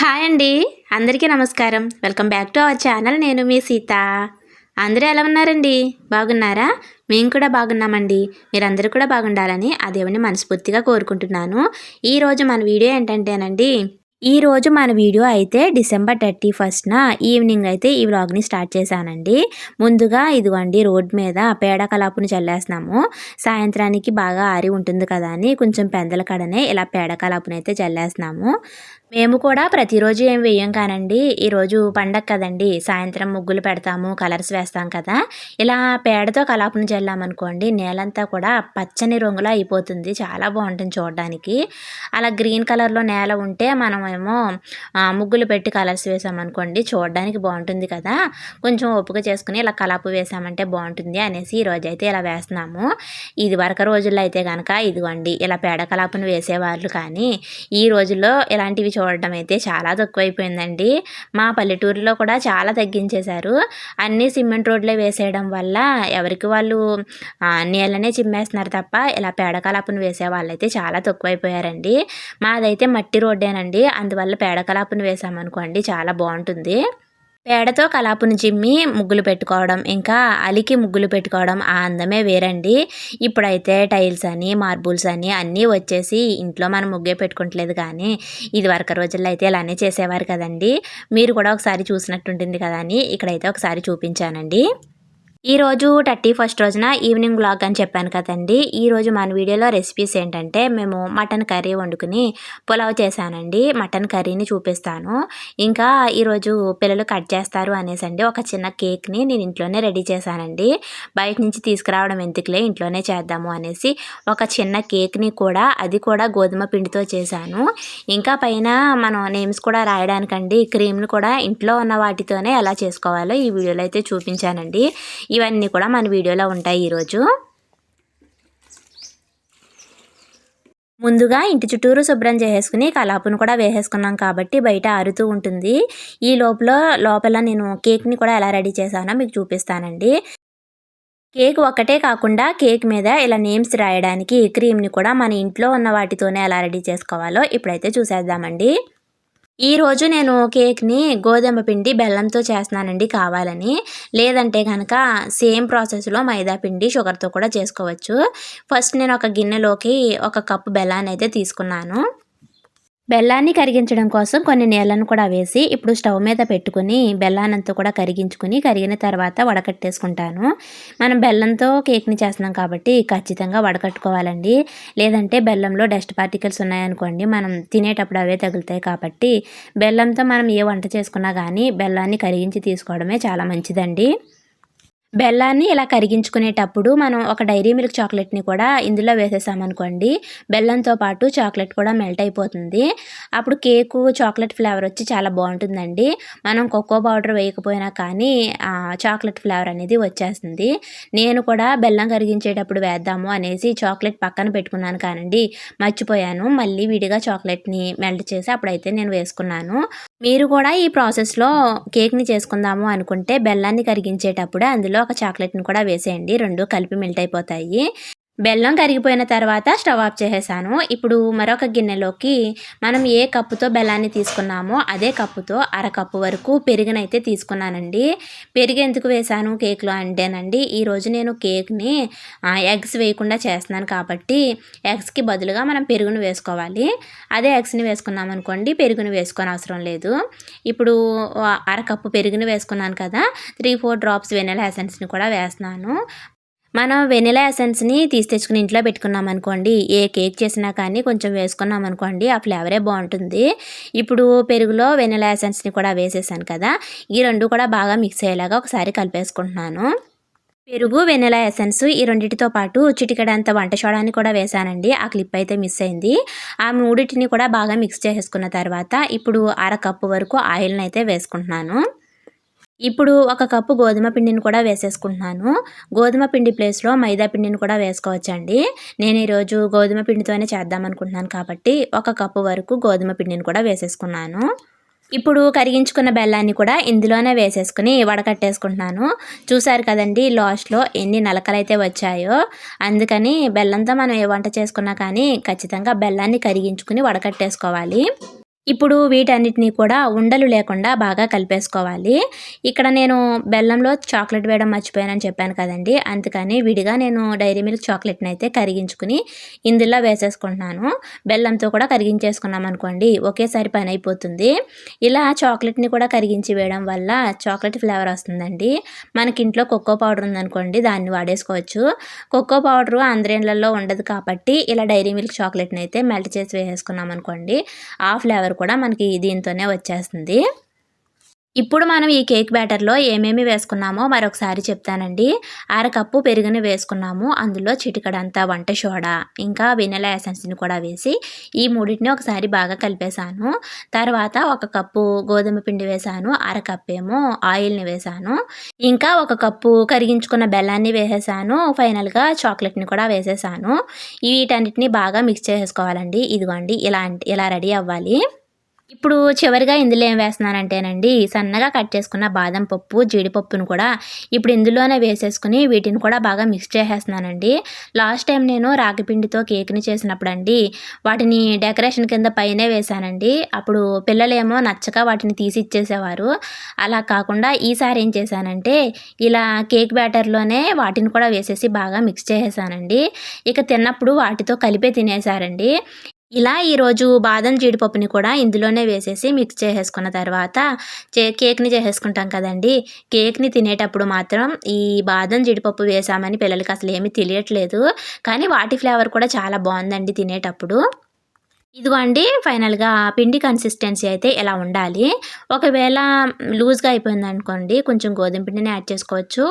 Hi అండి. అందరికీ నమస్కారం. Welcome back to our channel. నేను మీ సీత. అందరూ ఎలా ఉన్నారండి? బాగున్నారా? మేము కూడా బాగున్నామండి. మీరందరూ కూడా బాగుండాలని ఆ దేవుని మనస్ఫూర్తిగా కోరుకుంటున్నాను. ఈరోజు మన వీడియో ఏంటంటేనండి ఈరోజు మన వీడియో అయితే డిసెంబర్ థర్టీ ఫస్ట్న ఈవినింగ్ అయితే ఈ వ్లాగ్ని స్టార్ట్ చేశానండి. ముందుగా ఇదిగోండి రోడ్ మీద పేడ కలాపుని చల్లేస్తున్నాము. సాయంత్రానికి బాగా ఆరి ఉంటుంది కదా అని కొంచెం పెందల కడనే ఇలా పేడ కలాపుని అయితే చల్లేస్తున్నాము. మేము కూడా ప్రతిరోజు ఏం వేయం కానండి. ఈరోజు పండగ కదండి. సాయంత్రం ముగ్గులు పెడతాము కలర్స్ వేస్తాం కదా. ఇలా పేడతో కలాపును చల్లామనుకోండి నేలంతా కూడా పచ్చని రంగులో అయిపోతుంది. చాలా బాగుంటుంది చూడడానికి. అలా గ్రీన్ కలర్లో నేల ఉంటే మనమేమో ముగ్గులు పెట్టి కలర్స్ వేసామనుకోండి చూడడానికి బాగుంటుంది కదా. కొంచెం ఒప్పుక చేసుకుని ఇలా కలాపు వేసామంటే బాగుంటుంది అనేసి ఈరోజు అయితే ఇలా వేస్తున్నాము. ఇది వరకు రోజుల్లో అయితే కనుక ఇదిగోండి ఇలా పేడ కలాపును వేసేవాళ్ళు కానీ ఈ రోజుల్లో ఇలాంటివి చూడటం అయితే చాలా తక్కువైపోయిందండి. మా పల్లెటూరులో కూడా చాలా తగ్గించేశారు. అన్నీ సిమెంట్ రోడ్లే వేసేయడం వల్ల ఎవరికి వాళ్ళు నీళ్ళనే చిమ్మేస్తున్నారు తప్ప ఇలా పేడకలాపును వేసే వాళ్ళైతే చాలా తక్కువైపోయారండి. మాదైతే మట్టి రోడ్డేనండి. అందువల్ల పేడకలాపును వేసామనుకోండి చాలా బాగుంటుంది. పేడతో కలాపును చిమ్మి ముగ్గులు పెట్టుకోవడం ఇంకా అలికి ముగ్గులు పెట్టుకోవడం ఆ అందమే వేరండి. ఇప్పుడైతే టైల్స్ అని మార్బుల్స్ అని అన్నీ వచ్చేసి ఇంట్లో మనం ముగ్గే పెట్టుకుంటలేదు కానీ ఇది వరకు రోజుల్లో అయితే ఇలానే చేసేవారు కదండి. మీరు కూడా ఒకసారి చూసినట్టుంటుంది కదా అని ఇక్కడైతే ఒకసారి చూపించానండి. ఈరోజు థర్టీ ఫస్ట్ రోజున ఈవినింగ్ బ్లాగ్ అని చెప్పాను కదండి. ఈరోజు మన వీడియోలో రెసిపీస్ ఏంటంటే మేము మటన్ కర్రీ వండుకుని పులావ్ చేశానండి. మటన్ కర్రీని చూపిస్తాను. ఇంకా ఈరోజు పిల్లలు కట్ చేస్తారు అనేసండి ఒక చిన్న కేక్ని నేను ఇంట్లోనే రెడీ చేశానండి. బయట నుంచి తీసుకురావడం ఎందుకులే ఇంట్లోనే చేద్దాము అనేసి ఒక చిన్న కేక్ని కూడా అది కూడా గోధుమ పిండితో చేశాను. ఇంకా పైన మనం నేమ్స్ కూడా రాయడానికండి క్రీమ్ను కూడా ఇంట్లో ఉన్న వాటితోనే ఎలా చేసుకోవాలో ఈ వీడియోలో అయితే చూపించానండి. ఇవన్నీ కూడా మన వీడియోలో ఉంటాయి ఈరోజు. ముందుగా ఇంటి చుట్టూరు శుభ్రం చేసేసుకుని కలాపును కూడా వేసేసుకున్నాం కాబట్టి బయట ఆరుతూ ఉంటుంది. ఈ లోపల లోపల నేను కేక్ని కూడా ఎలా రెడీ చేశానో మీకు చూపిస్తానండి. కేక్ ఒక్కటే కాకుండా కేక్ మీద ఇలా నేమ్స్ రాయడానికి క్రీమ్ని కూడా మన ఇంట్లో ఉన్న వాటితోనే ఎలా రెడీ చేసుకోవాలో ఇప్పుడైతే చూసేద్దామండి. ఈరోజు నేను కేక్ని గోధుమ పిండి బెల్లంతో చేస్తున్నానండి కావాలని. లేదంటే కనుక సేమ్ ప్రాసెస్లో మైదా పిండి షుగర్తో కూడా చేసుకోవచ్చు. ఫస్ట్ నేను ఒక గిన్నెలోకి ఒక కప్పు బెల్లాన్ని అయితే తీసుకున్నాను. బెల్లాన్ని కరిగించడం కోసం కొన్ని నీళ్ళను కూడా వేసి ఇప్పుడు స్టవ్ మీద పెట్టుకుని బెల్లానంతా కూడా కరిగించుకుని కరిగిన తర్వాత వడకట్టేసుకుంటాను. మనం బెల్లంతో కేక్ని చేస్తున్నాం కాబట్టి ఖచ్చితంగా వడకట్టుకోవాలండి. లేదంటే బెల్లంలో డస్ట్ పార్టికల్స్ ఉన్నాయనుకోండి మనం తినేటప్పుడు అవే తగులుతాయి కాబట్టి బెల్లంతో మనం ఏ వంట చేసుకున్నా కానీ బెల్లాన్ని కరిగించి తీసుకోవడమే చాలా మంచిదండి. బెల్లాన్ని ఇలా కరిగించుకునేటప్పుడు మనం ఒక డైరీ మిల్క్ చాక్లెట్ని కూడా ఇందులో వేసేసామనుకోండి బెల్లంతో పాటు చాక్లెట్ కూడా మెల్ట్ అయిపోతుంది. అప్పుడు కేకు చాక్లెట్ ఫ్లేవర్ వచ్చి చాలా బాగుంటుందండి. మనం కోకో పౌడర్ వేయకపోయినా కానీ చాక్లెట్ ఫ్లేవర్ అనేది వచ్చేస్తుంది. నేను కూడా బెల్లం కరిగించేటప్పుడు వేద్దాము అనేసి చాక్లెట్ పక్కన పెట్టుకున్నాను కానండి. మర్చిపోయాను. మళ్ళీ విడిగా చాక్లెట్ని మెల్ట్ చేసి అప్పుడైతే నేను వేసుకున్నాను. మీరు కూడా ఈ ప్రాసెస్లో కేక్ని చేసుకుందాము అనుకుంటే బెల్లాన్ని కరిగించేటప్పుడు అందులో ఒక చాక్లెట్ని కూడా వేసేయండి. రెండు కలిపి మెల్ట్ అయిపోతాయి. బెల్లం కరిగిపోయిన తర్వాత స్టవ్ ఆఫ్ చేసేసాను. ఇప్పుడు మరొక గిన్నెలోకి మనం ఏ కప్పుతో బెల్లాన్ని తీసుకున్నామో అదే కప్పుతో అరకప్పు వరకు పెరుగునైతే తీసుకున్నానండి. పెరుగు ఎందుకు వేసాను కేక్లో అంటేనండి ఈరోజు నేను కేక్ని ఎగ్స్ వేయకుండా చేస్తున్నాను కాబట్టి ఎగ్స్కి బదులుగా మనం పెరుగును వేసుకోవాలి. అదే ఎగ్స్ని వేసుకున్నాం అనుకోండి పెరుగును వేసుకొని అవసరం లేదు. ఇప్పుడు అరకప్పు పెరుగును వేసుకున్నాను కదా త్రీ ఫోర్ డ్రాప్స్ వెనెల ఎసెన్స్ని కూడా వేస్తున్నాను. మనం వెనిలా ఎసెన్స్ని తీసి తెచ్చుకుని ఇంట్లో పెట్టుకున్నాం అనుకోండి ఏ కేక్ చేసినా కానీ కొంచెం వేసుకున్నాం అనుకోండి ఆ ఫ్లేవరే బాగుంటుంది. ఇప్పుడు పెరుగులో వెనిలా ఎసెన్స్ని కూడా వేసేసాను కదా ఈ రెండు కూడా బాగా మిక్స్ అయ్యేలాగా ఒకసారి కలిపేసుకుంటున్నాను. పెరుగు వెనిలా ఎసెన్స్ ఈ రెండింటితో పాటు చిటికడంత వంట సోడాని కూడా వేసానండి ఆ క్లిప్ అయితే మిస్ అయింది. ఆ మూడింటిని కూడా బాగా మిక్స్ చేసేసుకున్న తర్వాత ఇప్పుడు అర కప్పు వరకు ఆయిల్ని అయితే వేసుకుంటున్నాను. ఇప్పుడు ఒక కప్పు గోధుమ పిండిని కూడా వేసేసుకుంటున్నాను. గోధుమ పిండి ప్లేస్లో మైదా పిండిని కూడా వేసుకోవచ్చండి. నేను ఈరోజు గోధుమ పిండితోనే చేద్దాం అనుకుంటున్నాను కాబట్టి ఒక కప్పు వరకు గోధుమ పిండిని కూడా వేసేసుకున్నాను. ఇప్పుడు కరిగించుకున్న బెల్లాన్ని కూడా ఇందులోనే వేసేసుకుని వడకట్టేసుకుంటున్నాను. చూసారు కదండి లాస్ట్లో ఎన్ని నలకలైతే వచ్చాయో. అందుకని బెల్లంతో మనం ఏ వంట చేసుకున్నా కానీ ఖచ్చితంగా బెల్లాన్ని కరిగించుకుని వడకట్టేసుకోవాలి. ఇప్పుడు వీటన్నిటిని కూడా ఉండలు లేకుండా బాగా కలిపేసుకోవాలి. ఇక్కడ నేను బెల్లంలో చాక్లెట్ వేయడం మర్చిపోయానని చెప్పాను కదండి. అందుకని విడిగా నేను డైరీ మిల్క్ చాక్లెట్ని అయితే కరిగించుకుని ఇందులో వేసేసుకుంటున్నాను. బెల్లంతో కూడా కరిగించేసుకున్నాం అనుకోండి ఒకేసారి పని అయిపోతుంది. ఇలా చాక్లెట్ని కూడా కరిగించి వేయడం వల్ల చాక్లెట్ ఫ్లేవర్ వస్తుందండి. మనకి ఇంట్లో కొక్కో పౌడర్ ఉందనుకోండి దాన్ని వాడేసుకోవచ్చు. కొక్కో పౌడరు ఆంధ్రేన్లలో ఉండదు కాబట్టి ఇలా డైరీ మిల్క్ చాక్లెట్ని అయితే మెల్ట్ చేసి వేసేసుకున్నాం అనుకోండి ఆ ఫ్లేవర్ కూడా మనకి దీంతోనే వచ్చేస్తుంది. ఇప్పుడు మనం ఈ కేక్ బ్యాటర్లో ఏమేమి వేసుకున్నామో మరొకసారి చెప్తానండి. అరకప్పు పెరుగుని వేసుకున్నాము. అందులో చిటికడంతా వంట సోడా ఇంకా వెనెలా ఎసెన్స్ని కూడా వేసి ఈ మూడింటిని ఒకసారి బాగా కలిపేశాను. తర్వాత ఒక కప్పు గోధుమ పిండి వేశాను. అరకప్పు ఏమో ఆయిల్ని వేశాను. ఇంకా ఒక కప్పు కరిగించుకున్న బెల్లాన్ని వేసేసాను ఫైనల్గా చాక్లెట్ని కూడా వేసేసాను వీటన్నిటిని బాగా మిక్స్ చేసుకోవాలండి. ఇదిగోండి ఇలా ఇలా రెడీ అవ్వాలి. ఇప్పుడు చివరిగా ఇందులో ఏం వేస్తున్నానంటేనండి సన్నగా కట్ చేసుకున్న బాదం పప్పు జీడిపప్పును కూడా ఇప్పుడు ఇందులోనే వేసేసుకుని వీటిని కూడా బాగా మిక్స్ చేసేస్తున్నానండి. లాస్ట్ టైం నేను రాగిపిండితో కేక్ని చేసినప్పుడు అండి వాటిని డెకరేషన్ కింద పైనే వేశానండి. అప్పుడు పిల్లలేమో నచ్చక వాటిని తీసి ఇచ్చేసేవారు. అలా కాకుండా ఈసారి ఏం చేశానంటే ఇలా కేక్ బ్యాటర్లోనే వాటిని కూడా వేసేసి బాగా మిక్స్ చేసేసానండి. ఇక తిన్నప్పుడు వాటితో కలిపే తినేసారండి ఇలా ఈరోజు బాదం జీడిపప్పుని కూడా ఇందులోనే వేసేసి మిక్స్ చేసేసుకున్న తర్వాత చే కేక్ని చేసేసుకుంటాం కదండి. కేక్ని తినేటప్పుడు మాత్రం ఈ బాదం జీడిపప్పు వేసామని పిల్లలకి అసలు ఏమీ తెలియట్లేదు. కానీ వాటి ఫ్లేవర్ కూడా చాలా బాగుందండి తినేటప్పుడు. ఇదిగో అండి ఫైనల్గా పిండి కన్సిస్టెన్సీ అయితే ఎలా ఉండాలి? ఒకవేళ లూజ్గా అయిపోయింది అనుకోండి కొంచెం గోధుమ పిండిని యాడ్ చేసుకోవచ్చు.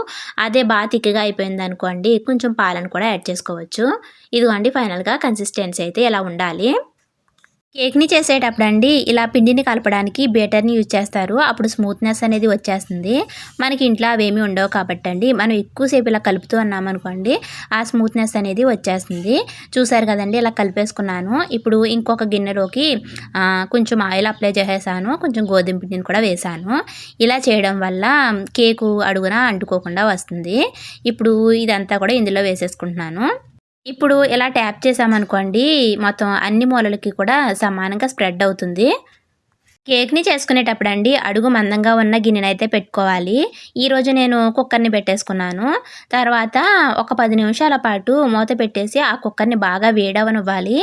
అదే బాగా తిక్కగా అయిపోయింది అనుకోండి కొంచెం పాలను కూడా యాడ్ చేసుకోవచ్చు. ఇదిగోండి ఫైనల్గా కన్సిస్టెన్సీ అయితే ఎలా ఉండాలి? కేక్ని చేసేటప్పుడు అండి ఇలా పిండిని కలపడానికి బేటర్ని యూజ్ చేస్తారు. అప్పుడు స్మూత్నెస్ అనేది వచ్చేస్తుంది. మనకి ఇంట్లో అవేమీ ఉండవు కాబట్టి అండి మనం ఎక్కువసేపు ఇలా కలుపుతూ ఉన్నామనుకోండి ఆ స్మూత్నెస్ అనేది వచ్చేస్తుంది. చూసారు కదండి ఇలా కలిపేసుకున్నాను. ఇప్పుడు ఇంకొక గిన్నెలోకి కొంచెం ఆయిల్ అప్లై చేసేసాను. కొంచెం గోధుమ పిండిని కూడా వేసాను. ఇలా చేయడం వల్ల కేకు అడుగున అంటుకోకుండా వస్తుంది. ఇప్పుడు ఇదంతా కూడా ఇందులో వేసేసుకుంటున్నాను. ఇప్పుడు ఇలా ట్యాప్ చేసామనుకోండి మొత్తం అన్ని మూలలకి కూడా సమానంగా స్ప్రెడ్ అవుతుంది. కేక్ని చేసుకునేటప్పుడు అండి అడుగు మందంగా ఉన్న గిన్నెని అయితే పెట్టుకోవాలి ఈరోజు నేను కుక్కర్ని పెట్టేసుకున్నాను. తర్వాత ఒక పది నిమిషాల పాటు మూత పెట్టేసి ఆ కుక్కర్ని బాగా వేడవనివ్వాలి.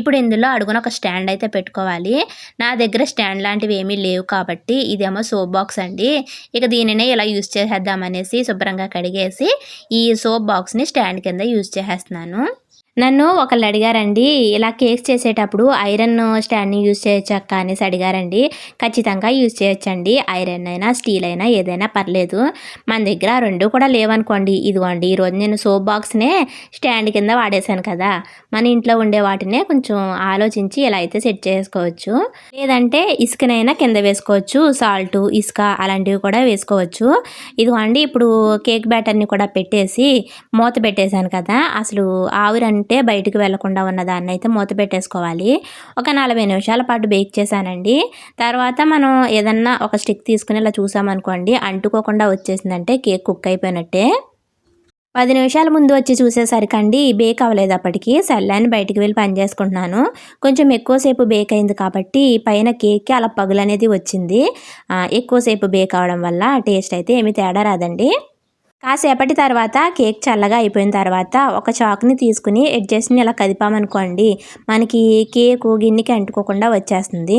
ఇప్పుడు ఇందులో అడుగున ఒక స్టాండ్ అయితే పెట్టుకోవాలి. నా దగ్గర స్టాండ్ లాంటివి ఏమీ లేవు కాబట్టి ఇదేమో సోప్ బాక్స్ అండి. ఇక దీనినే ఇలా యూజ్ చేసేద్దామనేసి శుభ్రంగా కడిగేసి ఈ సోప్ బాక్స్ని స్టాండ్ కింద యూజ్ చేసేస్తున్నాను. నన్ను ఒకళ్ళు అడిగారండి ఇలా కేక్స్ చేసేటప్పుడు ఐరన్ స్టాండ్ని యూజ్ చేయొచ్చు కానీ అనేసి అడిగారండి. ఖచ్చితంగా యూజ్ చేయొచ్చండి. ఐరన్ అయినా స్టీల్ అయినా ఏదైనా పర్లేదు. మన దగ్గర రెండు కూడా లేవనుకోండి. ఇదిగోండి ఈరోజు నేను సోప్ బాక్స్నే స్టాండ్ కింద వాడేశాను కదా. మన ఇంట్లో ఉండే వాటినే కొంచెం ఆలోచించి ఇలా అయితే సెట్ చేసుకోవచ్చు. లేదంటే ఇసుకనైనా కింద వేసుకోవచ్చు. సాల్ట్ ఇసుక అలాంటివి కూడా వేసుకోవచ్చు. ఇదిగోండి ఇప్పుడు కేక్ బ్యాటర్ని కూడా పెట్టేసి మూత పెట్టేశాను కదా. అసలు ఆవిరంటే ఉంటే బయటకు వెళ్ళకుండా ఉన్న దాన్ని అయితే మూత పెట్టేసుకోవాలి. ఒక నలభై నిమిషాల పాటు బేక్ చేశానండి. తర్వాత మనం ఏదన్నా ఒక స్టిక్ తీసుకుని ఇలా చూసామనుకోండి అంటుకోకుండా వచ్చేసిందంటే కేక్ కుక్ అయిపోయినట్టే. పది నిమిషాల ముందు వచ్చి చూసేసరికండి బేక్ అవ్వలేదు అప్పటికి. సల్లాన్ని బయటికి వెళ్ళి పని చేసుకుంటున్నాను. కొంచెం ఎక్కువసేపు బేక్ అయింది కాబట్టి పైన కేక్కి అలా పగులు అనేది వచ్చింది ఎక్కువసేపు బేక్ అవడం వల్ల టేస్ట్ అయితే ఏమీ తేడా రాదండి. కాసేపటి తర్వాత కేక్ చల్లగా అయిపోయిన తర్వాత ఒక చాక్ని తీసుకుని ఎడ్జస్ట్ని ఇలా కదిపామనుకోండి మనకి కేకు గిన్నెకి అంటుకోకుండా వచ్చేస్తుంది.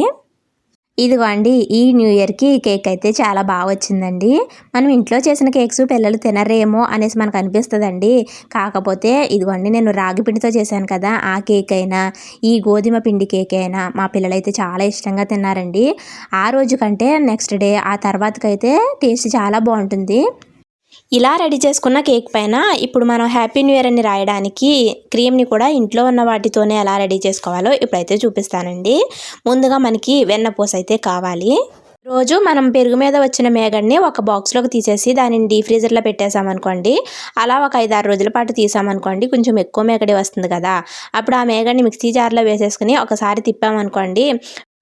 ఇదిగోండి ఈ న్యూ ఇయర్కి కేక్ అయితే చాలా బాగా వచ్చిందండి. మనం ఇంట్లో చేసిన కేక్స్ పిల్లలు తినరేమో అనేసి మనకు అనిపిస్తుందండి. కాకపోతే ఇదిగోండి నేను రాగి పిండితో చేశాను కదా ఆ కేక్ అయినా ఈ గోధుమ పిండి కేక్ అయినా మా పిల్లలైతే చాలా ఇష్టంగా తిన్నారండి. ఆ రోజు కంటే నెక్స్ట్ డే ఆ తర్వాతకైతే టేస్ట్ చాలా బాగుంటుంది. ఇలా రెడీ చేసుకున్న కేక్ పైన ఇప్పుడు మనం హ్యాపీ న్యూ ఇయర్ అని రాయడానికి క్రీమ్ని కూడా ఇంట్లో ఉన్న వాటితోనే ఎలా రెడీ చేసుకోవాలో ఇప్పుడైతే చూపిస్తానండి. ముందుగా మనకి వెన్నపూస అయితే కావాలి. రోజు మనం పెరుగు మీద వచ్చిన మేగడ్ని ఒక బాక్స్లోకి తీసేసి దానిని డీ ఫ్రీజర్లో పెట్టేసామనుకోండి అలా ఒక ఐదు ఆరు రోజుల పాటు తీసామనుకోండి కొంచెం ఎక్కువ మేగడి వస్తుంది కదా. అప్పుడు ఆ మేగడ్ని మిక్సీ జార్లో వేసేసుకుని ఒకసారి తిప్పామనుకోండి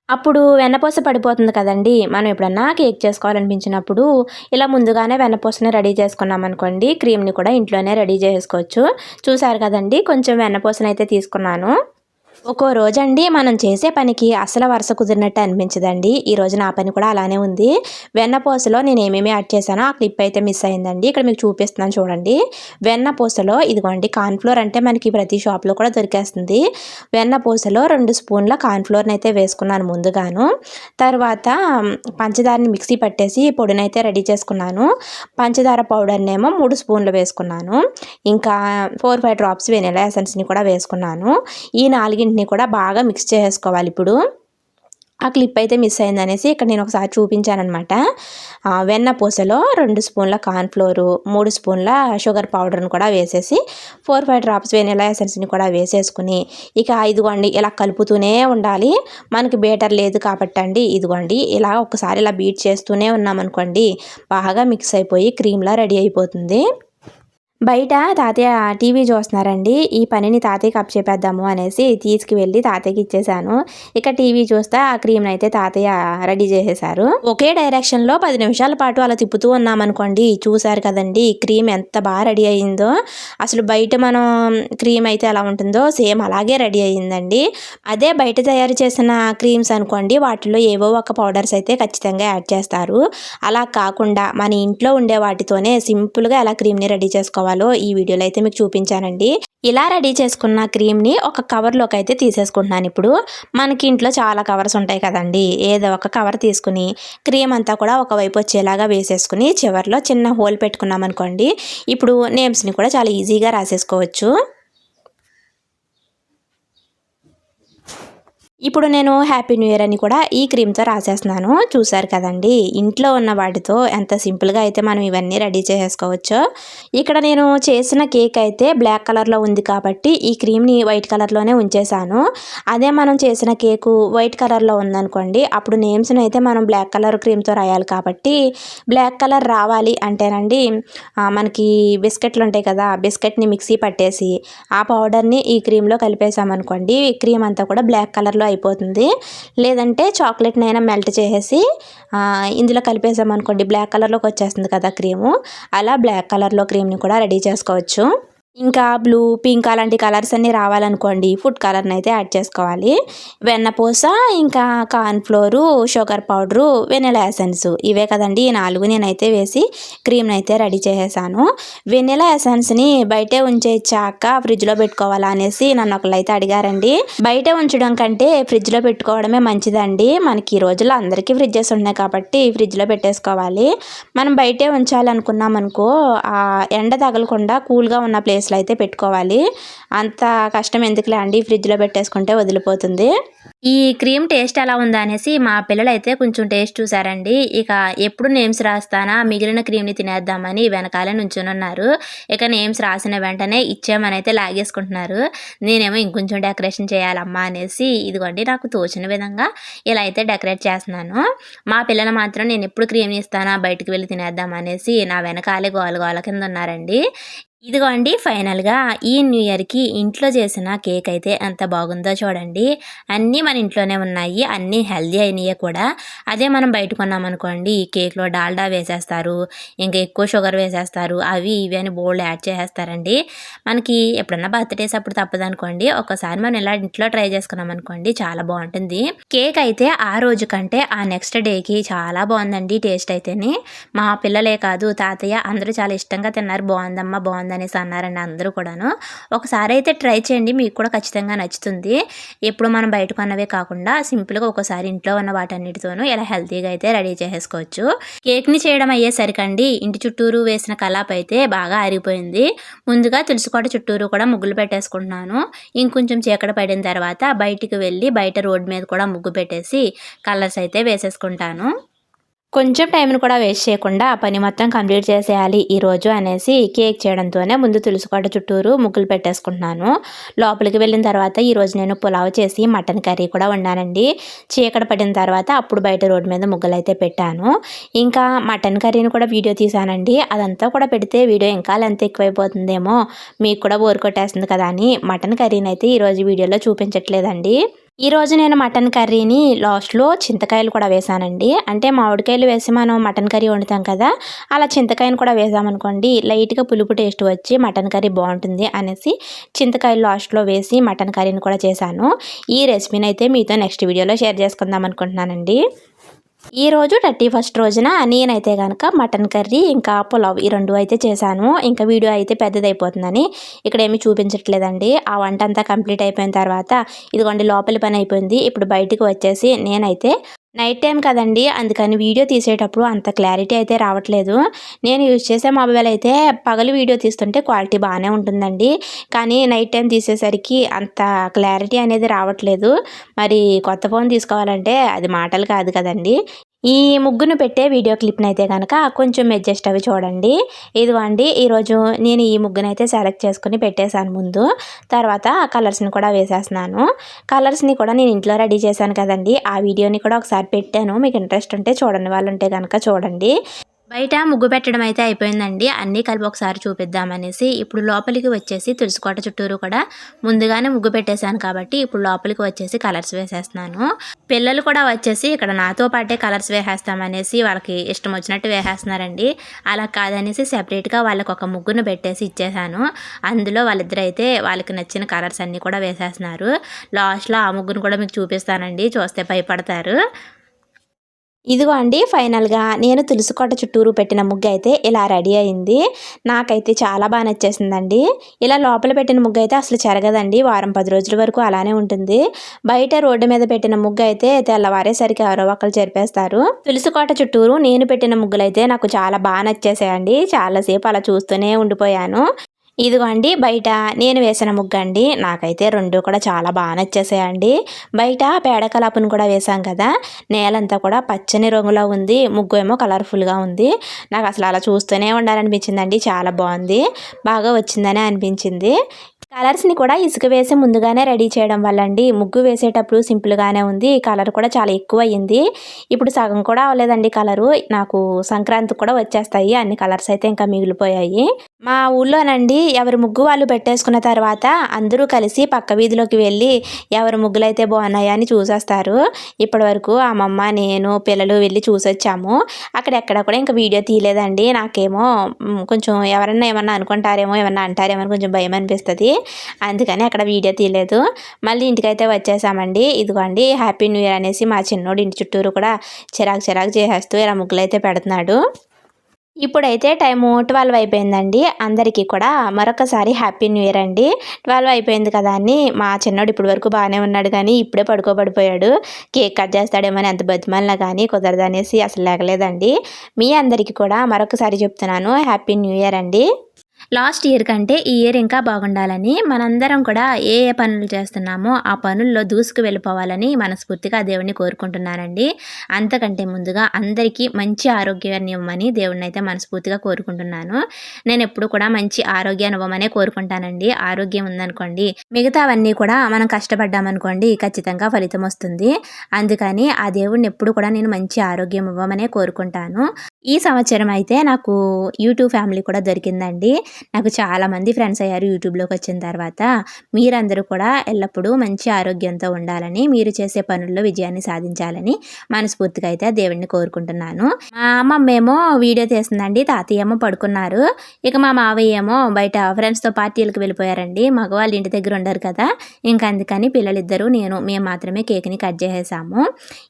అప్పుడు వెన్నపూస పడిపోతుంది కదండి. మనం ఎప్పుడన్నా కేక్ చేసుకోవాలనిపించినప్పుడు ఇలా ముందుగానే వెన్నపూసని రెడీ చేసుకున్నాం అనుకోండి. క్రీమ్ని కూడా ఇంట్లోనే రెడీ చేసుకోవచ్చు. చూసారు కదండి కొంచెం వెన్నపూసని అయితే తీసుకున్నాను. ఒక్కో రోజండి మనం చేసే పనికి అసలు వరుస కుదిరినట్టు అనిపించదండి. ఈ రోజు నా పని కూడా అలానే ఉంది. వెన్నపూసలో నేను ఏమేమి యాడ్ చేశానో ఆ క్లిప్ అయితే మిస్ అయిందండి. ఇక్కడ మీకు చూపిస్తున్నాను చూడండి. వెన్నపూసలో ఇదిగోండి కార్న్ఫ్లోర్ అంటే మనకి ప్రతి షాప్లో కూడా దొరికేస్తుంది. వెన్నపూసలో రెండు స్పూన్ల కార్న్ఫ్లోర్ని అయితే వేసుకున్నాను ముందుగాను. తర్వాత పంచదారని మిక్సీ పట్టేసి పొడినైతే రెడీ చేసుకున్నాను. పంచదార పౌడర్ని ఏమో మూడు స్పూన్లు వేసుకున్నాను. ఇంకా ఫోర్ ఫైవ్ డ్రాప్స్ వెనిలా ఎసెన్స్ని కూడా వేసుకున్నాను. ఈ నాలుగు రెండింటిని కూడా బాగా మిక్స్ చేసుకోవాలి ఇప్పుడు. ఆ క్లిప్ అయితే మిస్ అయిందనేసి ఇక్కడ నేను ఒకసారి చూపించానమాట వెన్న పూసలో రెండు స్పూన్ల కార్న్ఫ్లోరు మూడు స్పూన్ల షుగర్ పౌడర్ని కూడా వేసేసి ఫోర్ ఫైవ్ డ్రాప్స్ వెనిలా ఎసెన్స్ని కూడా వేసేసుకుని ఇక ఇదిగోండి ఇలా కలుపుతూనే ఉండాలి. మనకి బేటర్ లేదు కాబట్టి అండి ఇదిగోండి ఇలా ఒకసారి ఇలా బీట్ చేస్తూనే ఉన్నామనుకోండి బాగా మిక్స్ అయిపోయి క్రీమ్లా రెడీ అయిపోతుంది. బయట తాతయ్య టీవీ చూస్తున్నారండి. ఈ పనిని తాతయ్యకి అప్పచెప్పేద్దాము అనేసి తీసుకువెళ్ళి తాతయ్యకి ఇచ్చేసాను ఇక టీవీ చూస్తే ఆ క్రీమ్ని అయితే తాతయ్య రెడీ చేసేసారు ఒకే డైరెక్షన్లో పది నిమిషాల పాటు అలా తిప్పుతూ ఉన్నామనుకోండి. చూసారు కదండి క్రీమ్ ఎంత బాగా రెడీ అయిందో. అసలు బయట మనం క్రీమ్ అయితే ఎలా ఉంటుందో సేమ్ అలాగే రెడీ అయ్యిందండి. అదే బయట తయారు చేసిన క్రీమ్స్ అనుకోండి వాటిలో ఏవో ఒక పౌడర్స్ అయితే ఖచ్చితంగా యాడ్ చేస్తారు. అలా కాకుండా మన ఇంట్లో ఉండే వాటితోనే సింపుల్గా ఎలా క్రీమ్ని రెడీ చేసుకోవాలి చేసుకోవాలో ఈ వీడియోలో అయితే మీకు చూపించానండి. ఇలా రెడీ చేసుకున్న క్రీమ్ని ఒక కవర్లోకి అయితే తీసేసుకుంటున్నాను ఇప్పుడు. మనకి ఇంట్లో చాలా కవర్స్ ఉంటాయి కదండి. ఏదో ఒక కవర్ తీసుకుని క్రీమ్ అంతా కూడా ఒకవైపు వచ్చేలాగా వేసేసుకుని చివరిలో చిన్న హోల్ పెట్టుకున్నాం అనుకోండి ఇప్పుడు నేమ్స్ని కూడా చాలా ఈజీగా రాసేసుకోవచ్చు. ఇప్పుడు నేను హ్యాపీ న్యూ ఇయర్ అని కూడా ఈ క్రీమ్తో రాసేస్తున్నాను. చూసారు కదండి? ఇంట్లో ఉన్న వాటితో ఎంత సింపుల్గా అయితే మనం ఇవన్నీ రెడీ చేసేసుకోవచ్చు. ఇక్కడ నేను చేసిన కేక్ అయితే బ్లాక్ కలర్లో ఉంది కాబట్టి ఈ క్రీమ్ని వైట్ కలర్లోనే ఉంచేసాను అదే మనం చేసిన కేకు వైట్ కలర్లో ఉందనుకోండి అప్పుడు నేమ్స్ని అయితే మనం బ్లాక్ కలర్ క్రీమ్తో రాయాలి కాబట్టి బ్లాక్ కలర్ రావాలి అంటేనండి మనకి బిస్కెట్లు ఉంటాయి కదా బిస్కెట్ని మిక్సీ పట్టేసి ఆ పౌడర్ని ఈ క్రీమ్లో కలిపేసామనుకోండి ఈ క్రీమ్ అంతా కూడా బ్లాక్ కలర్లో అయిపోతుంది. లేదంటే చాక్లెట్నైనా మెల్ట్ చేసేసి ఇందులో కలిపేసామనుకోండి బ్లాక్ కలర్లోకి వచ్చేస్తుంది కదా క్రీము. అలా బ్లాక్ కలర్లో క్రీమ్ని కూడా రెడీ చేసుకోవచ్చు. ఇంకా బ్లూ పింక్ అలాంటి కలర్స్ అన్నీ రావాలనుకోండి ఫుడ్ కలర్ని అయితే యాడ్ చేసుకోవాలి. వెన్నపూస ఇంకా cornflour sugar powder vanilla essence ఇవే కదండి ఈ నాలుగు నేనైతే వేసి క్రీమ్ని అయితే రెడీ చేసేసాను. వెనిలా ఎసెన్స్ని బయటే ఉంచేచ్చాక ఫ్రిడ్జ్లో పెట్టుకోవాలా అనేసి నన్ను ఒకళ్ళు అయితే అడిగారండి. బయట ఉంచడం కంటే ఫ్రిడ్జ్లో పెట్టుకోవడమే మంచిదండి. మనకి ఈ రోజుల్లో అందరికీ ఫ్రిడ్జెస్ ఉన్నాయి కాబట్టి ఫ్రిడ్జ్లో పెట్టేసుకోవాలి. మనం బయటే ఉంచాలనుకున్నాం అనుకో ఆ ఎండ తగలకుండా కూల్గా ఉన్న ప్లేస్ ప్లేస్లో అయితే పెట్టుకోవాలి. అంత కష్టం ఎందుకులే అండి? ఫ్రిడ్జ్లో పెట్టేసుకుంటే వదిలిపోతుంది. ఈ క్రీమ్ టేస్ట్ ఎలా ఉందా అనేసి మా పిల్లలు అయితే కొంచెం టేస్ట్ చూసారండి. ఇక ఎప్పుడు నేమ్స్ రాస్తానా? మిగిలిన క్రీమ్ని తినేద్దామని వెనకాలే ఉన్నారు ఇక నేమ్స్ రాసిన వెంటనే ఇచ్చామని అయితే లాగేసుకుంటున్నారు. నేనేమో ఇంకొంచెం డెకరేషన్ చేయాలమ్మా అనేసి ఇదిగోండి నాకు తోచిన విధంగా ఇలా అయితే డెకరేట్ చేస్తున్నాను. మా పిల్లలు మాత్రం నేను ఎప్పుడు క్రీమ్ని ఇస్తానా? బయటకు వెళ్ళి తినేద్దాం అనేసి నా వెనకాలే గోల గోల కింద ఉన్నారండి. ఇదిగో అండి ఫైనల్గా ఈ న్యూ ఇయర్కి ఇంట్లో చేసిన కేక్ అయితే ఎంత బాగుందో చూడండి. అన్నీ మన ఇంట్లోనే ఉన్నాయి అన్నీ హెల్దీ అయినాయి కూడా. అదే మనం బయట కొన్నామనుకోండి ఈ కేక్లో డాల్డా వేసేస్తారు ఇంకా ఎక్కువ షుగర్ వేసేస్తారు అవి ఇవి అని బోల్డ్ యాడ్ చేసేస్తారండి. మనకి ఎప్పుడన్నా బర్త్డేస్ అప్పుడు తప్పదనుకోండి ఒకసారి మనం ఇలా ఇంట్లో ట్రై చేసుకున్నాం అనుకోండి చాలా బాగుంటుంది. కేక్ అయితే ఆ రోజు కంటే ఆ నెక్స్ట్ డేకి చాలా బాగుందండి టేస్ట్ అయితేనే. మా పిల్లలే కాదు తాతయ్య అందరూ చాలా ఇష్టంగా తిన్నారు బాగుందమ్మా బాగుంది బాగుందనేసి అన్నారండి అందరూ కూడాను. ఒకసారి అయితే ట్రై చేయండి మీకు కూడా ఖచ్చితంగా నచ్చుతుంది. ఎప్పుడు మనం బయట కొన్నవే కాకుండా సింపుల్గా ఒకసారి ఇంట్లో ఉన్న వాటన్నిటితోనూ ఇలా హెల్తీగా అయితే రెడీ చేసేసుకోవచ్చు. కేక్ని చేయడం అయ్యేసరికండి ఇంటి చుట్టూరు వేసిన కలాప్ అయితే బాగా ఆరిపోయింది. ముందుగా తులసికోట చుట్టూరు కూడా ముగ్గులు పెట్టేసుకుంటున్నాను. ఇంకొంచెం చీకట పడిన తర్వాత బయటికి వెళ్ళి బయట రోడ్డు మీద కూడా ముగ్గు పెట్టేసి కలర్స్ అయితే వేసేసుకుంటాను. కొంచెం టైంను కూడా వేస్ట్ చేయకుండా ఆ పని మొత్తం కంప్లీట్ చేసేయాలి ఈరోజు అనేసి కేక్ చేయడంతోనే ముందు తులుసుకోట చుట్టూరు ముగ్గులు పెట్టేసుకుంటున్నాను. లోపలికి వెళ్ళిన తర్వాత ఈరోజు నేను పులావ్ చేసి మటన్ కర్రీ కూడా వండానండి. చీకటి పడిన తర్వాత అప్పుడు బయట రోడ్డు మీద ముగ్గులు అయితే పెట్టాను. ఇంకా మటన్ కర్రీని కూడా వీడియో తీసానండి అదంతా కూడా పెడితే వీడియో ఇంకా లెంత్ ఎక్కువైపోతుందేమో మీకు కూడా బోరు కొట్టేస్తుంది కదా అని మటన్ కర్రీని అయితే ఈరోజు వీడియోలో చూపించట్లేదండి. ఈరోజు నేను మటన్ కర్రీని లాస్ట్లో చింతకాయలు కూడా వేసానండి. అంటే మామిడికాయలు వేసి మనం మటన్ కర్రీ వండుతాం కదా అలా చింతకాయను కూడా వేసామనుకోండి లైట్గా పులుపు టేస్ట్ వచ్చి మటన్ కర్రీ బాగుంటుంది అనేసి చింతకాయలు లాస్ట్లో వేసి మటన్ కర్రీని కూడా చేశాను. ఈ రెసిపీని అయితే మీతో నెక్స్ట్ వీడియోలో షేర్ చేసుకుందాం అనుకుంటున్నానండి. ఈరోజు థర్టీ ఫస్ట్ రోజున నేనైతే కనుక మటన్ కర్రీ ఇంకా పులావ్ ఈ రెండు అయితే చేశాను. ఇంకా వీడియో అయితే పెద్దదైపోతుందని ఇక్కడ ఏమి చూపించట్లేదండి. ఆ వంట అంతా కంప్లీట్ అయిపోయిన తర్వాత ఇదిగోండి లోపలి పని అయిపోయింది. ఇప్పుడు బయటికి వచ్చేసి నేనైతే నైట్ టైం కదండి అందుకని వీడియో తీసేటప్పుడు అంత క్లారిటీ అయితే రావట్లేదు. నేను యూజ్ చేసే మొబైల్ అయితే పగలు వీడియో తీస్తుంటే క్వాలిటీ బాగానే ఉంటుందండి. కానీ నైట్ టైం తీసేసరికి అంత క్లారిటీ అనేది రావట్లేదు. మరి కొత్త ఫోన్ తీసుకోవాలంటే అది మాటలు కాదు కదండి. ఈ ముగ్గును పెట్టే వీడియో క్లిప్ని అయితే కనుక కొంచెం అడ్జస్ట్ అవి చూడండి. ఇదిగోండి ఈరోజు నేను ఈ ముగ్గును అయితే సెలెక్ట్ చేసుకుని పెట్టేశాను ముందు. తర్వాత కలర్స్ని కూడా వేసేస్తున్నాను. కలర్స్ని కూడా నేను ఇంట్లో రెడీ చేశాను కదండి. ఆ వీడియోని కూడా ఒకసారి పెట్టాను. మీకు ఇంట్రెస్ట్ ఉంటే చూడండి. వాళ్ళు ఉంటే కనుక చూడండి. బయట ముగ్గు పెట్టడం అయితే అయిపోయిందండి. అన్నీ కలిపి ఒకసారి చూపిద్దామనేసి ఇప్పుడు లోపలికి వచ్చేసి తులసికోట చుట్టూరు కూడా ముందుగానే ముగ్గు పెట్టేశాను కాబట్టి ఇప్పుడు లోపలికి వచ్చేసి కలర్స్ వేసేస్తున్నాను. పిల్లలు కూడా వచ్చేసి ఇక్కడ నాతో పాటే కలర్స్ వేసేస్తామనేసి వాళ్ళకి ఇష్టం వచ్చినట్టు వేసేస్తున్నారండి. అలా కాదనేసి సెపరేట్గా వాళ్ళకి ఒక ముగ్గును పెట్టేసి ఇచ్చేసాను అందులో వాళ్ళిద్దరు అయితే వాళ్ళకి నచ్చిన కలర్స్ అన్నీ కూడా వేసేస్తున్నారు. లాస్ట్లో ఆ ముగ్గును కూడా మీకు చూపిస్తానండి. చూస్తే భయపడతారు. ఇదిగో అండి ఫైనల్గా నేను తులసికోట చుట్టూరు పెట్టిన ముగ్గు అయితే ఇలా రెడీ అయింది. నాకైతే చాలా బాగా నచ్చేసిందండి. ఇలా లోపల పెట్టిన ముగ్గు అయితే అసలు చెరగదండి. వారం పది రోజుల వరకు అలానే ఉంటుంది. బయట రోడ్డు మీద పెట్టిన ముగ్గు అయితే తెల్లవారేసరికి ఎవరో ఒకరు చెరిపేస్తారు. తులసికోట చుట్టూరు నేను పెట్టిన ముగ్గులు అయితే నాకు చాలా బాగా నచ్చేసాయండి. చాలాసేపు అలా చూస్తూనే ఉండిపోయాను. ఇదిగోండి బయట నేను వేసిన ముగ్గండి. నాకైతే రెండు కూడా చాలా బాగా నచ్చేసాయండి. బయట పేడకలాపును కూడా వేసాం కదా నేలంతా కూడా పచ్చని రంగులో ఉంది ముగ్గు ఏమో కలర్ఫుల్గా ఉంది. నాకు అసలు అలా చూస్తూనే ఉండాలనిపించిందండి చాలా బాగుంది. బాగా వచ్చిందని అనిపించింది. కలర్స్ని కూడా ఇసుక వేసి ముందుగానే రెడీ చేయడం వల్ల అండి ముగ్గు వేసేటప్పుడు సింపుల్గానే ఉంది. కలర్ కూడా చాలా ఎక్కువ అయ్యింది ఇప్పుడు సగం కూడా అవ్వలేదండి కలరు. నాకు సంక్రాంతి కూడా వచ్చేస్తాయి. అన్ని కలర్స్ అయితే ఇంకా మిగిలిపోయాయి. మా ఊళ్ళోనండి ఎవరి ముగ్గు వాళ్ళు పెట్టేసుకున్న తర్వాత అందరూ కలిసి పక్క వీధిలోకి వెళ్ళి ఎవరి ముగ్గులు అయితే బాగున్నాయా అని చూసేస్తారు. ఇప్పటి వరకు అమ్మమ్మ నేను పిల్లలు వెళ్ళి చూసొచ్చాము. అక్కడ ఎక్కడ కూడా ఇంకా వీడియో తీయలేదండి. నాకేమో కొంచెం ఎవరన్నా ఏమన్నా అనుకుంటారేమో ఏమన్నా అంటారేమో కొంచెం భయం అనిపిస్తుంది అందుకని అక్కడ వీడియో తీయలేదు. మళ్ళీ ఇంటికైతే వచ్చేసామండి. ఇదిగోండి హ్యాపీ న్యూ ఇయర్ అనేసి మా చిన్నోడు ఇంటి చుట్టూరు కూడా చిరాకు చిరాకు చేసేస్తూ ఇలా ముగ్గులు అయితే పెడుతున్నాడు. ఇప్పుడైతే టైము ట్వెల్వ్ అయిపోయిందండి. అందరికీ కూడా మరొకసారి హ్యాపీ న్యూ ఇయర్ అండి. ట్వెల్వ్ అయిపోయింది కదా అని మా చిన్నోడు ఇప్పటి వరకు బాగానే ఉన్నాడు కానీ ఇప్పుడే పడుకోబడిపోయాడు. కేక్ కట్ చేస్తాడేమో ఎంత బతిమాలినా కానీ కుదరదనేసి అసలు లేగలేదండి. మీ అందరికీ కూడా మరొకసారి చెప్తున్నాను హ్యాపీ న్యూ ఇయర్ అండి. లాస్ట్ ఇయర్ కంటే ఈ ఇయర్ ఇంకా బాగుండాలని మనందరం కూడా ఏ ఏ పనులు చేస్తున్నామో ఆ పనుల్లో దూసుకు వెళ్ళిపోవాలని మనస్ఫూర్తిగా దేవుణ్ణి కోరుకుంటున్నానండి. అంతకంటే ముందుగా అందరికీ మంచి ఆరోగ్యాన్ని ఇవ్వమని దేవుణ్ణి అయితే మనస్ఫూర్తిగా కోరుకుంటున్నాను. నేను ఎప్పుడు కూడా మంచి ఆరోగ్యాన్ని ఇవ్వమనే కోరుకుంటానండి. ఆరోగ్యం ఉందనుకోండి మిగతావన్నీ కూడా మనం కష్టపడ్డామనుకోండి ఖచ్చితంగా ఫలితం వస్తుంది. అందుకని ఆ దేవుణ్ణి ఎప్పుడు కూడా నేను మంచి ఆరోగ్యం ఇవ్వమనే కోరుకుంటాను. ఈ సంవత్సరం అయితే నాకు యూట్యూబ్ ఫ్యామిలీ కూడా దొరికిందండి. నాకు చాలామంది ఫ్రెండ్స్ అయ్యారు యూట్యూబ్లోకి వచ్చిన తర్వాత. మీరందరూ కూడా ఎల్లప్పుడూ మంచి ఆరోగ్యంతో ఉండాలని మీరు చేసే పనుల్లో విజయాన్ని సాధించాలని మనస్ఫూర్తిగా అయితే దేవుడిని కోరుకుంటున్నాను. మా అమ్మమ్మ ఏమో వీడియో తీస్తుందండి తాతయ్య ఏమో పడుకున్నారు. ఇక మా మావయ్య ఏమో బయట ఫ్రెండ్స్తో పార్టీలకు వెళ్ళిపోయారండి. మగవాళ్ళు ఇంటి దగ్గర ఉండరు కదా. ఇంకా అందుకని పిల్లలిద్దరూ నేను మేము మాత్రమే కేక్ని కట్ చేసేసాము.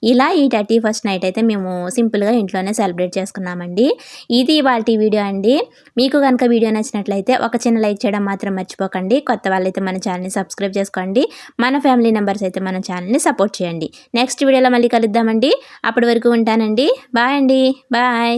ఇలా ఈ థర్టీ ఫస్ట్ నైట్ అయితే మేము సింపుల్గా ఇంట్లోనే సెలబ్రేట్ చేసుకున్నామండి. ఇది వాళ్ళ వీడియో అండి. మీకు కనుక వీడియో నచ్చిన నచ్చినట్లయితే ఒక చిన్న లైక్ చేయడం మాత్రం మర్చిపోకండి. కొత్త వాళ్ళైతే మన ఛానల్ని సబ్స్క్రైబ్ చేసుకోండి. మన ఫ్యామిలీ మెంబర్స్ అయితే మన ఛానల్ని సపోర్ట్ చేయండి. నెక్స్ట్ వీడియోలో మళ్ళీ కలుద్దామండి. అప్పటి వరకు ఉంటానండి. బాయ్ అండి. బాయ్.